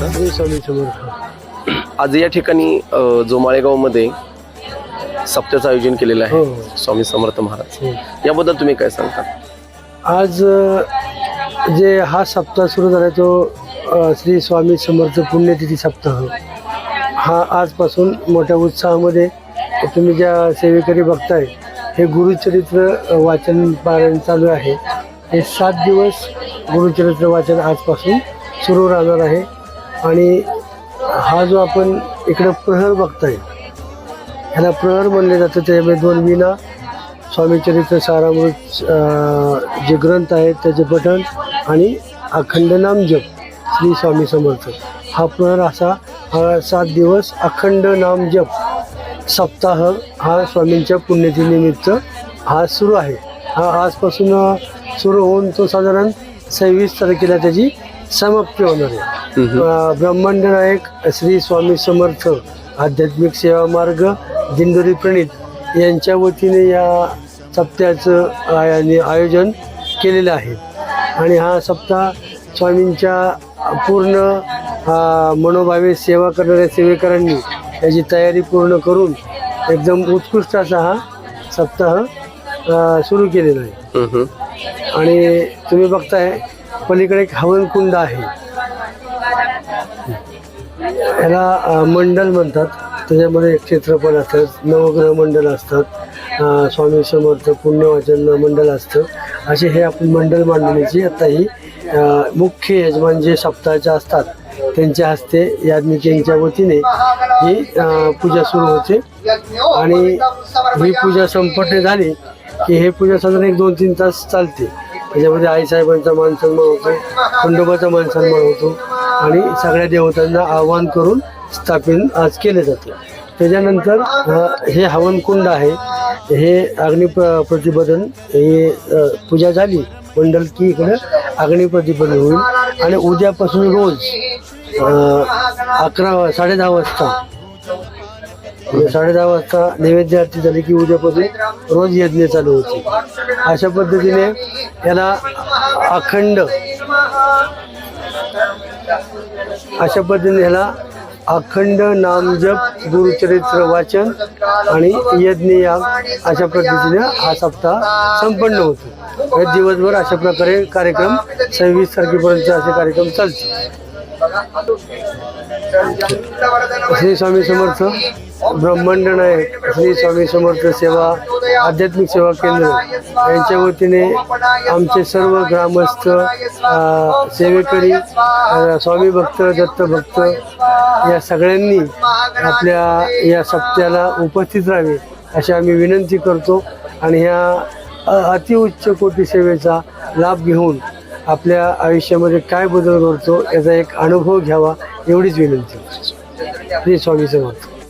स्वामी समर्थ आज या ठिकाणी अ, जो माळेगावमध्ये सप्त्याचं आयोजन केलेलं हो. आहे स्वामी समर्थ महाराज. हो. याबद्दल तुम्ही काय सांगता? आज अ, जे हा सप्ताह सुरू झाला तो अ, श्री स्वामी समर्थ पुण्यतिथी सप्ताह. हा आजपासून मोठ्या उत्साहामध्ये तुम्ही ज्या सेवेकरी बघताय हे गुरुचरित्र अ, वाचन पारायण चालू आहे. हे सात दिवस गुरुचरित्र वाचन आजपासून सुरू राहणार आहे. आणि हा जो आपण इकडं प्रहर बघताय ह्याला प्रहर म्हणले जातं. त्याच्यामध्ये दोन विना स्वामीचरित्र सारामृत जे ग्रंथ आहेत त्याचे पठण आणि अखंड नाम जप श्री स्वामी समर्थ. हा प्रहर असा हा सात दिवस अखंड नाम जप सप्ताह हा स्वामींच्या पुण्यतिनिमित्त हा सुरू आहे. हा आजपासून सुरू होऊन तो साधारण सव्वीस तारखेला त्याची समाप्ती होणार आहे. ब्रह्मांड नायक श्री स्वामी समर्थ आध्यात्मिक सेवा मार्ग दिंडोरी प्रणित यांच्या वतीने या सप्त्याचं आय- आयोजन केलेलं आहे. आणि हा सप्ताह स्वामींच्या पूर्ण मनोभावे सेवा करणाऱ्या सेवेकरांनी याची तयारी पूर्ण करून एकदम उत्कृष्ट असा हा सप्ताह सुरू केलेला आहे. आणि तुम्ही बघताय पलीकडे एक हवनकुंड आहे. याला मंडल म्हणतात. त्याच्यामध्ये क्षेत्रफळ असतात नवग्रह मंडल असतात स्वामी समर्थ पुण्यवाचन मंडल असतं. असे हे आपण मंडल मांडण्याची आता ही मुख्य यजमान जे सप्ताहाचे असतात त्यांच्या हस्ते याज्ञिकेंच्या वतीने ही पूजा सुरू होते. आणि ही पूजा संपन्न झाली की हे पूजा साधारण एक दोन तीन तास चालते. त्याच्यामध्ये आईसाहेबांचा मानसन्मान होतो खंडोबाचा मानसन्मान होतो आणि सगळ्या देवतांना आवाहन करून स्थापन आज केले जातं. त्याच्यानंतर हे हवनकुंड आहे हे अग्नि प्र- हे पूजा झाली मंडल की इकडं अग्नि होईल. आणि उद्यापासून रोज अकरा साडे दहा वाजता म्हणजे साडे दहा वाजता नैवेद्य आरती झाली की उद्यापासून रोज यज्ञ चालू होते. अशा पद्धतीने याला अखंड अशा पद्धतीने ह्याला अखंड नामजप गुरुचरित्र वाचन आणि यज्ञ याग अशा पद्धतीने हा सप्ताह संपन्न होतो. दिवसभर अशा प्रकारे कार्यक्रम सव्वीस तारखेपर्यंत असे कार्यक्रम चालतील. श्री स्वामी समर्थ ब्रह्मांड नायक श्री स्वामी समर्थ सेवा आध्यात्मिक सेवा केंद्र यांच्या वतीने आमचे सर्व ग्रामस्थ सेवेकरी स्वामी भक्त दत्त भक्त या सगळ्यांनी आपल्या या सप्त्याला उपस्थित राहावे अशी आम्ही विनंती करतो आणि ह्या अतिउच्च कोटी सेवेचा लाभ घेऊन आपल्या आयुष्यामध्ये काय बदल करतो याचा एक अनुभव घ्यावा एवढीच विनंती. श्री स्वामीचं समर्थ